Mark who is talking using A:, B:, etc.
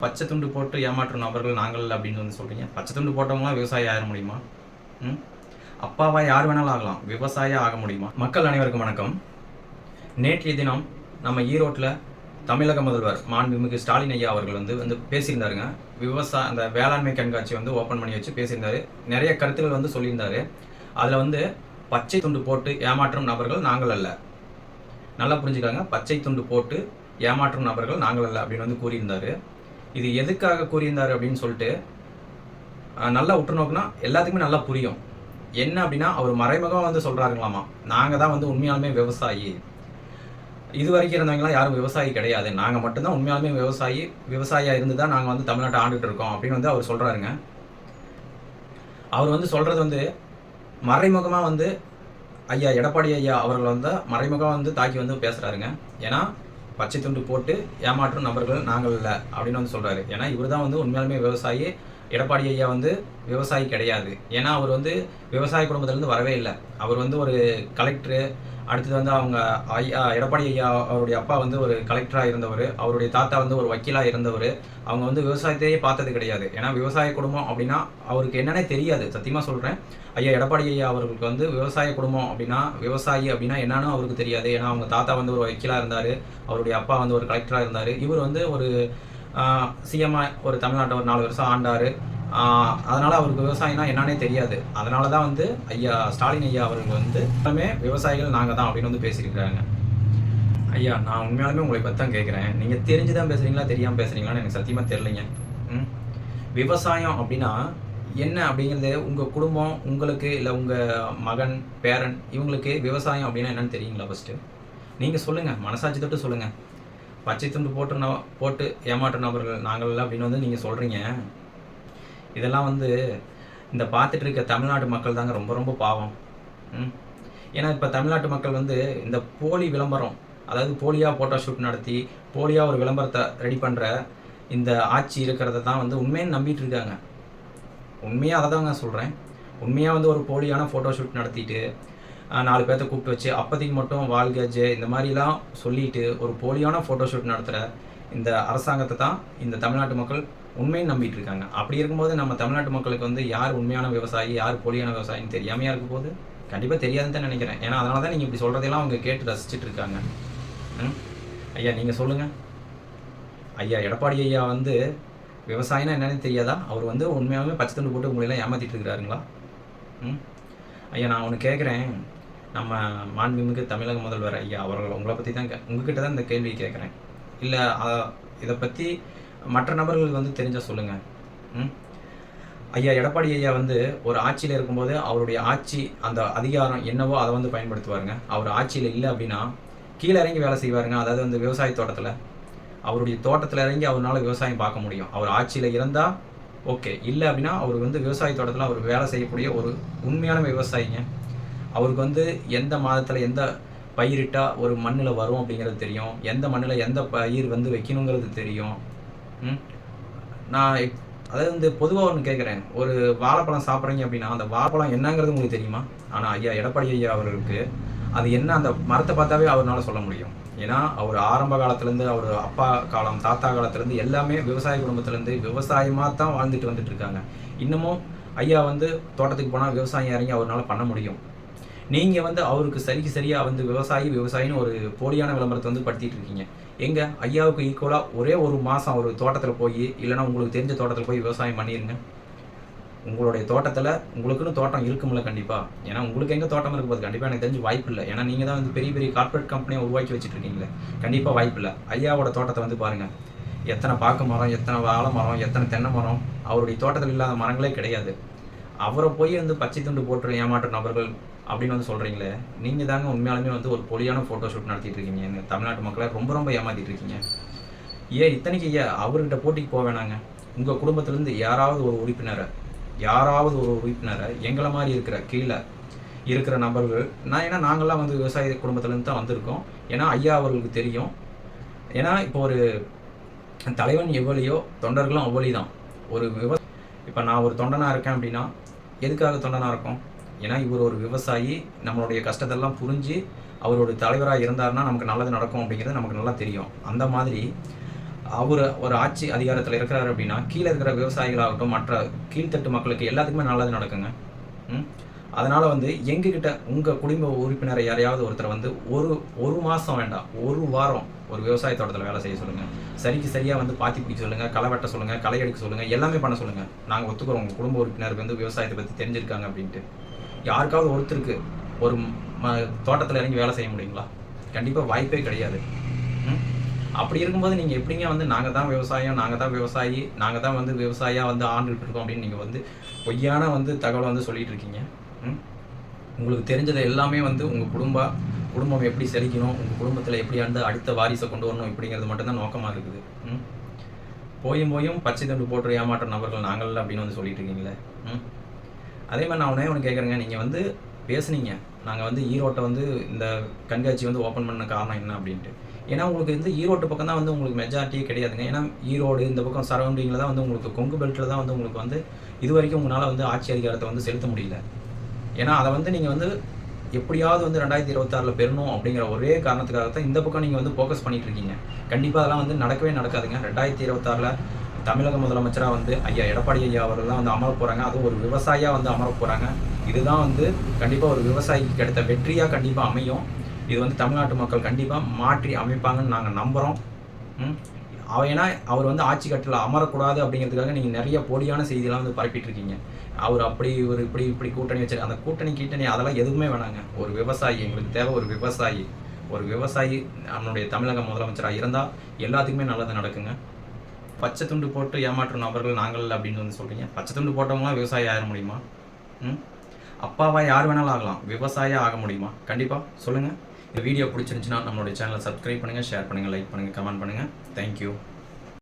A: பச்சை துண்டு போட்டு ஏமாற்றும் நபர்கள் நாங்கள் அப்படின்னு வந்து சொல்கிறீங்க பச்சை துண்டு போட்டவங்களாம் விவசாயி ஆக முடியுமா? ம்? அப்பாவா யார் வேணாலும் ஆகலாம். விவசாயி ஆக முடியுமா? மக்கள் அனைவருக்கும் வணக்கம். நேற்றைய தினம் நம்ம ஈரோட்டில் தமிழக முதல்வர் மாண்புமிகு ஸ்டாலின் ஐயா அவர்கள் வந்து வந்து பேசியிருந்தாருங்க. விவசாய அந்த வேளாண்மை கண்காட்சி வந்து ஓப்பன் பண்ணி வச்சு பேசியிருந்தாரு. நிறைய கருத்துக்கள் வந்து சொல்லியிருந்தாரு. அதில் வந்து பச்சை துண்டு போட்டு ஏமாற்றும் நபர்கள் நாங்கள் அல்ல. நல்லா புரிஞ்சுக்காங்க. பச்சை துண்டு போட்டு ஏமாற்றும் நபர்கள் நாங்கள் அல்ல அப்படின்னு வந்து கூறியிருந்தாரு. இது எதுக்காக கூறியிருந்தார் அப்படின்னு சொல்லிட்டு நல்லா உற்று நோக்குனா எல்லாத்துக்குமே நல்லா புரியும். என்ன அப்படின்னா அவர் மறைமுகம் வந்து சொல்கிறாருங்களாமா நாங்கள் தான் வந்து உண்மையாலுமே விவசாயி. இது வரைக்கும் இருந்தவங்களாம் யாரும் விவசாயி கிடையாது. நாங்கள் மட்டும்தான் உண்மையாலுமே விவசாயி விவசாயியாக இருந்து தான் நாங்கள் வந்து தமிழ்நாட்டை ஆண்டுட்டு இருக்கோம் அப்படின்னு வந்து அவர் சொல்கிறாருங்க அவர் வந்து சொல்கிறது வந்து மறைமுகமாக வந்து ஐயா எடப்பாடி ஐயா அவர்கள் வந்து மறைமுகம் வந்து தாக்கி வந்து பேசுகிறாருங்க ஏன்னா பச்சை துண்டு போட்டு ஏமாற்றும் நபர்கள் நாங்கள் இல்லை அப்படின்னு வந்து சொல்கிறாரு ஏன்னா இவர் தான் வந்து உண்மையாலுமே விவசாயி. எடப்பாடி ஐயா வந்து விவசாயி கிடையாது. ஏன்னா அவர் வந்து விவசாய குடும்பத்திலேருந்து வரவே இல்லை. அவர் வந்து ஒரு கலெக்டரு அடுத்தது வந்து அவங்க ஐயா எடப்பாடி ஐயா அவருடைய அப்பா வந்து ஒரு கலெக்டராக இருந்தவர். அவருடைய தாத்தா வந்து ஒரு வக்கீலாக இருந்தவர். அவங்க வந்து விவசாயத்தையே பார்த்தது கிடையாது. ஏன்னா விவசாய குடும்பம் அப்படின்னா அவருக்கு என்னன்னே தெரியாது. சத்தியமாக சொல்கிறேன் ஐயா எடப்பாடி ஐயா அவர்களுக்கு வந்து விவசாய குடும்பம் அப்படின்னா விவசாயி அப்படின்னா என்னன்னு அவருக்கு தெரியாது. ஏன்னா அவங்க தாத்தா வந்து ஒரு வக்கீலாக இருந்தார். அவருடைய அப்பா வந்து ஒரு கலெக்டராக இருந்தார். இவர் வந்து ஒரு சிஎம்ஐ ஒரு தமிழ்நாட்டை ஒரு நாலு வருஷம் ஆண்டார். அதனால் அவருக்கு விவசாயம்னா என்னன்னே தெரியாது. அதனால தான் வந்து ஐயா ஸ்டாலின் ஐயா அவர்கள் வந்து எல்லாமே விவசாயிகள் நாங்கள் தான் அப்படின்னு வந்து பேசியிருக்கிறாங்க. ஐயா நான் உண்மையாலுமே உங்களை பற்றி தான் கேட்குறேன் நீங்கள் தெரிஞ்சு தான் பேசுகிறீங்களா தெரியாமல் பேசுகிறீங்களான்னு எனக்கு சத்தியமாக தெரிலிங்க ம்? விவசாயம் அப்படின்னா என்ன அப்படிங்கிறது உங்கள் குடும்பம் உங்களுக்கு இல்லை உங்கள் மகன் பேரன் இவங்களுக்கு விவசாயம் அப்படின்னா என்னன்னு தெரியுங்களா ஃபஸ்ட்டு நீங்கள் சொல்லுங்கள் மனசாட்சி தொட்டு சொல்லுங்கள் பச்சை துண்டு போட்டு போட்டு ஏமாற்று நபர்கள் நாங்கள் அப்படின்னு வந்து நீங்கள் சொல்கிறீங்க இதெல்லாம் வந்து இந்த பார்த்துட்டு இருக்க தமிழ்நாட்டு மக்கள் தாங்க ரொம்ப ரொம்ப பாவம். ம். ஏன்னா இப்போ தமிழ்நாட்டு மக்கள் வந்து இந்த போலி விளம்பரம் அதாவது போலியாக ஃபோட்டோ ஷூட் நடத்தி போலியாக ஒரு விளம்பரத்தை ரெடி பண்ணுற இந்த ஆட்சி இருக்கிறத தான் வந்து உண்மைன்னு நம்பிட்டு இருக்காங்க உண்மையாக அதை தாங்க சொல்கிறேன் உண்மையாக வந்து ஒரு போலியான ஃபோட்டோ ஷூட் நடத்திட்டு நாலு பேர்த்த கூப்பிட்டு வச்சு அப்போதைக்கு மட்டும் வாழ்க இந்த மாதிரிலாம் சொல்லிட்டு ஒரு போலியான ஃபோட்டோ ஷூட் நடத்துகிற இந்த அரசாங்கத்தை தான் இந்த தமிழ்நாட்டு மக்கள் உண்மையை நம்பிட்டு இருக்காங்க. அப்படி இருக்கும்போது நம்ம தமிழ்நாட்டு மக்களுக்கு வந்து யார் உண்மையான விவசாயி யார் போலியான விவசாயின்னு தெரியாமையா இருக்க போது கண்டிப்பாக தெரியாதுன்னு தான் நினைக்கிறேன். ஏன்னா அதனால தான் நீங்கள் இப்படி சொல்கிறதெல்லாம் அவங்க கேட்டு ரசிச்சுட்டு இருக்காங்க. ம்? ஐயா நீங்கள் சொல்லுங்கள் ஐயா எடப்பாடி ஐயா வந்து விவசாயினா என்னன்னு தெரியாதா? அவர் வந்து உண்மையாகவே பச்சை துண்டு போட்டு உங்களெல்லாம் ஏமாற்றிட்டு இருக்கிறாருங்களா? ம்? ஐயா நான் ஒன்று கேட்குறேன் நம்ம மாண்புமிகு தமிழக முதல்வர் ஐயா அவர்கள் உங்களை பற்றி தான் உங்ககிட்ட தான் இந்த கேள்வி கேட்குறேன் இல்லை இதை பற்றி மற்ற நபர்களுக்கு வந்து தெரிஞ்சால் சொல்லுங்கள் ம்? ஐயா எடப்பாடி ஐயா வந்து ஒரு ஆட்சியில் இருக்கும்போது அவருடைய ஆட்சி அந்த அதிகாரம் என்னவோ அதை வந்து பயன்படுத்துவாருங்க. அவர் ஆட்சியில் இல்லை அப்படின்னா கீழே இறங்கி வேலை செய்வாருங்க. அதாவது வந்து விவசாய தோட்டத்தில். அவருடைய தோட்டத்தில் இறங்கி அவரால் விவசாயம் பார்க்க முடியும். அவர் ஆட்சியில் இருந்தால் ஓகே. இல்லை அப்படின்னா அவர் வந்து விவசாய தோட்டத்தில் அவர் வேலை செய்யக்கூடிய ஒரு உண்மையான விவசாயிங்க. அவருக்கு வந்து எந்த மாதத்தில் எந்த பயிரிட்டால் ஒரு மண்ணில் வரும் அப்படிங்கிறது தெரியும். எந்த மண்ணில் எந்த பயிர் வந்து வைக்கணுங்கிறது தெரியும். நான் அதாவது வந்து பொதுவாக ஒன்று கேட்குறேன் ஒரு வாழைப்பழம் சாப்பிட்றீங்க அப்படின்னா அந்த வாழைப்பழம் என்னங்கிறது உங்களுக்கு தெரியுமா? ஆனால் ஐயா எடப்பாடி ஐயா அவர்களுக்கு அது என்ன அந்த மரத்தை பார்த்தாவே அவரால் சொல்ல முடியும். ஏன்னா அவர் ஆரம்ப காலத்துலேருந்து அவர் அப்பா காலம் தாத்தா காலத்துலேருந்து எல்லாமே விவசாய குடும்பத்துலேருந்து விவசாயமாக தான் வாழ்ந்துட்டு வந்துட்டு இருக்காங்க. இன்னமும் ஐயா வந்து தோட்டத்துக்கு போனால் விவசாயம் இறங்கி அவரால் பண்ண முடியும். நீங்கள் வந்து அவருக்கு சரிக்கு சரியாக வந்து விவசாயி விவசாயின்னு ஒரு போலியான விளம்பரத்தை வந்து படுத்திட்டு இருக்கீங்க. எங்க ஐயாவுக்கு ஈக்குவலாக ஒரே ஒரு மாதம் ஒரு தோட்டத்தில் போய் இல்லைன்னா உங்களுக்கு தெரிஞ்ச தோட்டத்தில் போய் விவசாயம் பண்ணிருங்க. உங்களுடைய தோட்டத்தில் உங்களுக்குன்னு தோட்டம் இருக்கும்ல கண்டிப்பாக ஏன்னா உங்களுக்கு எங்கே தோட்டம் இருக்கும் போது கண்டிப்பாக எனக்கு தெரிஞ்சு வாய்ப்பு இல்லை. ஏன்னா நீங்கள் தான் வந்து பெரிய பெரிய கார்ப்பரேட் கம்பெனியை உருவாக்கி வச்சுட்டு இருக்கீங்களே கண்டிப்பாக வாய்ப்பு இல்லை. ஐயாவோட தோட்டத்தை வந்து பாருங்கள் எத்தனை பாக்கு மரம் எத்தனை வாழை மரம் எத்தனை தென்னை மரம் அவருடைய தோட்டத்தில் இல்லாத மரங்களே கிடையாது. அவரை போய் வந்து பச்சை துண்டு போட்டு ஏமாற்றும் நபர்கள் அப்படின்னு வந்து சொல்கிறீங்களே நீங்கள் தாங்க உண்மையாலுமே வந்து ஒரு பொலியான ஃபோட்டோ ஷூட் நடத்திட்டு இருக்கீங்க. தமிழ்நாட்டு மக்களை ரொம்ப ரொம்ப ஏமாத்திட்டு இருக்கீங்க. ஏன் இத்தனைக்கு ஐயா அவர்கிட்ட போட்டிக்கு போக வேணாங்க? உங்கள் குடும்பத்துலேருந்து யாராவது ஒரு உறுப்பினரை யாராவது ஒரு உறுப்பினரை எங்களை மாதிரி இருக்கிற கீழே இருக்கிற நபர்கள் நான் ஏன்னா நாங்கள்லாம் வந்து விவசாய குடும்பத்துலேருந்து தான் வந்திருக்கோம். ஏன்னா ஐயா அவர்களுக்கு தெரியும். ஏன்னா இப்போ ஒரு தலைவன் எவ்வளியோ தொண்டர்களும் அவ்வளி தான் ஒரு விவ இப்போ நான் ஒரு தொண்டனாக இருக்கேன் அப்படின்னா எதுக்காக தொண்டனாக இருக்கும்? ஏன்னா இவர் ஒரு விவசாயி நம்மளுடைய கஷ்டத்தெல்லாம் புரிஞ்சு அவரோட தலைவராக இருந்தாருன்னா நமக்கு நல்லது நடக்கும் அப்படிங்கிறது நமக்கு நல்லா தெரியும். அந்த மாதிரி அவர் ஒரு ஆட்சி அதிகாரத்தில் இருக்கிறாரு அப்படின்னா கீழே இருக்கிற விவசாயிகளாகட்டும் மற்ற கீழ்த்தட்டு மக்களுக்கு எல்லாத்துக்குமே நல்லது நடக்குங்க. அதனால் வந்து எங்ககிட்ட உங்கள் குடும்ப உறுப்பினரை யாரையாவது ஒருத்தர் வந்து ஒரு ஒரு மாதம் வேண்டாம் ஒரு வாரம் ஒரு விவசாய தோட்டத்தில் வேலை செய்ய சொல்லுங்கள் சரிக்கு சரியாக வந்து பாத்தி பிடிக்க சொல்லுங்கள் களை வெட்ட சொல்லுங்கள் களை எடுக்க சொல்லுங்கள் எல்லாமே பண்ண சொல்லுங்கள் நாங்கள் ஒத்துக்கிறோம். உங்கள் குடும்ப உறுப்பினருக்கு வந்து விவசாயத்தை பற்றி தெரிஞ்சிருக்காங்க அப்படின்ட்டு. யாருக்காவது ஒருத்தருக்கு ஒரு ம- தோட்டத்தில் இறங்கி வேலை செய்ய முடியுங்களா கண்டிப்பாக வாய்ப்பே கிடையாது ம்? அப்படி இருக்கும்போது நீங்கள் எப்படிங்க வந்து நாங்கள் தான் விவசாயம் நாங்கள் தான் விவசாயி நாங்கள் தான் வந்து விவசாயியாக வந்து ஆண்டுகிட்டு இருக்கோம் அப்படின்னு நீங்கள் வந்து பொய்யான வந்து தகவலை வந்து சொல்லிட்டு இருக்கீங்க ம்? உங்களுக்கு தெரிஞ்சது எல்லாமே வந்து உங்கள் குடும்ப குடும்பம் எப்படி செழிக்கணும் உங்கள் குடும்பத்தில் எப்படி வந்து அடுத்த வாரிசை கொண்டு வரணும் இப்படிங்கிறது மட்டும்தான் நோக்கமாக இருக்குது ம்? போயும் போயும் பச்சை தண்டு போட்டு ஏமாற்ற நபர்கள் நாங்கள் அப்படின்னு வந்து சொல்லிட்டு இருக்கீங்களே ம்? அதே மாதிரி நான் உடனே ஒன்று கேட்குறேங்க நீங்கள் வந்து பேசுனீங்க. நாங்கள் வந்து ஈரோட்டை வந்து இந்த கண்காட்சி வந்து ஓப்பன் பண்ண காரணம் என்ன அப்படின்ட்டு. ஏன்னா உங்களுக்கு வந்து ஈரோட்டு பக்கம் தான் வந்து உங்களுக்கு மெஜாரிட்டியே கிடையாதுங்க. ஏன்னா ஈரோடு இந்த பக்கம் சரௌண்டிங்கில் தான் வந்து உங்களுக்கு கொங்கு பெல்ட்டில் தான் வந்து உங்களுக்கு வந்து இது வரைக்கும் உங்களால் வந்து ஆட்சி அதிகாரத்தை வந்து செலுத்த முடியல. ஏன்னா அதை வந்து நீங்கள் வந்து எப்படியாவது வந்து ரெண்டாயிரத்தி இருபத்தாறில் பெறணும் அப்படிங்கிற ஒரே காரணத்துக்காக தான் இந்த பக்கம் நீங்கள் வந்து ஃபோக்கஸ் பண்ணிகிட்டு இருக்கீங்க. கண்டிப்பாக அதெல்லாம் வந்து நடக்கவே நடக்காதுங்க. ரெண்டாயிரத்தி இருபத்தாறில் தமிழக முதலமைச்சராக வந்து ஐயா எடப்பாடி ஐயா அவர்கள் தான் வந்து அமர போகிறாங்க அதுவும் ஒரு விவசாயியாக வந்து அமர போகிறாங்க இதுதான் வந்து கண்டிப்பாக ஒரு விவசாயிக்கு கிடைத்த வெற்றியாக கண்டிப்பாக அமையும். இது வந்து தமிழ்நாட்டு மக்கள் கண்டிப்பாக மாற்றி அமைப்பாங்கன்னு நாங்கள் நம்புகிறோம் அவ ஏன்னா அவர் வந்து ஆட்சி கட்டில் அமரக்கூடாது அப்படிங்கிறதுக்காக நீங்கள் நிறைய போலியான செய்தியெல்லாம் வந்து பரப்பிட்டு இருக்கீங்க அவர் அப்படி ஒரு இப்படி இப்படி கூட்டணி வச்சு அந்த கூட்டணி கீட்டணி அதெல்லாம் எதுவுமே வேணாங்க. ஒரு விவசாயி எங்களுக்கு தேவை ஒரு விவசாயி. ஒரு விவசாயி நம்மளுடைய தமிழக முதலமைச்சராக இருந்தால் எல்லாத்துக்குமே நல்லது நடக்குங்க. பச்சை துண்டு போட்டு ஏமாற்றும் நபர்கள் நாங்கள் அப்படின்னு வந்து சொல்கிறீங்க பச்சை துண்டு போட்டவங்களாம் விவசாயி ஆக முடியுமா? ம்? அப்பாவா யார் வேணாலும் ஆகலாம். விவசாயியா ஆக முடியுமா? கண்டிப்பாக சொல்லுங்கள் இந்த வீடியோ பிடிச்சிருந்துச்சுன்னா நம்மளுடைய சேனலை சப்ஸ்கிரைப் பண்ணுங்கள் ஷேர் பண்ணுங்கள் லைக் பண்ணுங்கள் கமெண்ட் பண்ணுங்கள் தேங்க்யூ